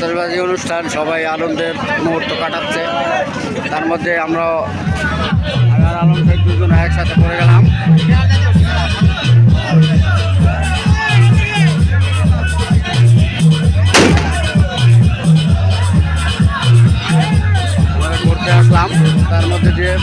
দেখেন সবাই আনন্দের মুহূর্ত কাটাচ্ছে। তার মধ্যে আমরা আমি আর আলম ভাই দুজন একসাথে পড়ে গেলাম। করতে আসলাম। তার মধ্যে দিয়ে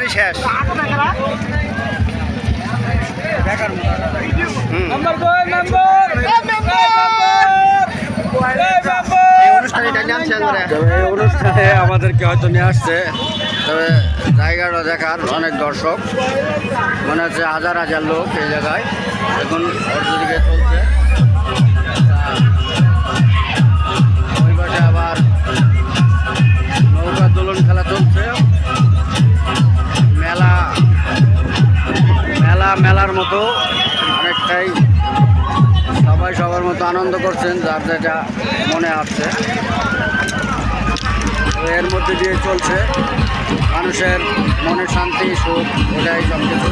ওটারই শেষ। অনুষ্ঠানে আমাদেরকে হয়তো নিয়ে আসছে। তবে জায়গাটা দেখার অনেক দর্শক। মনে হচ্ছে হাজার হাজার লোক এই জায়গায়। এখন চলছে। সবাই সবার মতো আনন্দ করছেন, যার যেটা মনে আসছে। এর মধ্যে দিয়ে চলছে। মানুষের মনে শান্তি, সুখ, এটাই সব কিছু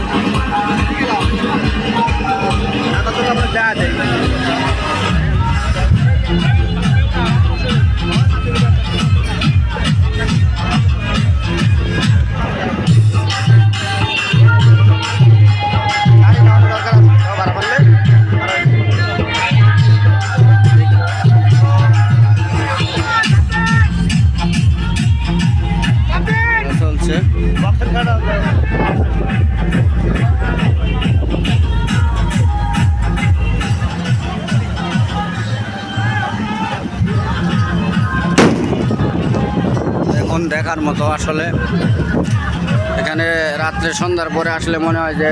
এখন দেখার মতো আসলে। এখানে রাত্রে সন্ধ্যার পরে আসলে মনে হয় যে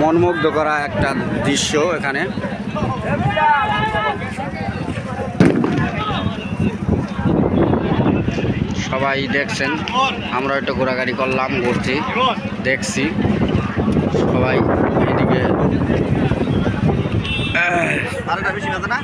মনমুগ্ধ করা একটা দৃশ্য এখানে। সবাই দেখছেন। আমরা একটু ঘোরাঘুরি করলাম ঘুরছি দেখছি। সবাই এদিকে আরেকটা বেশি না?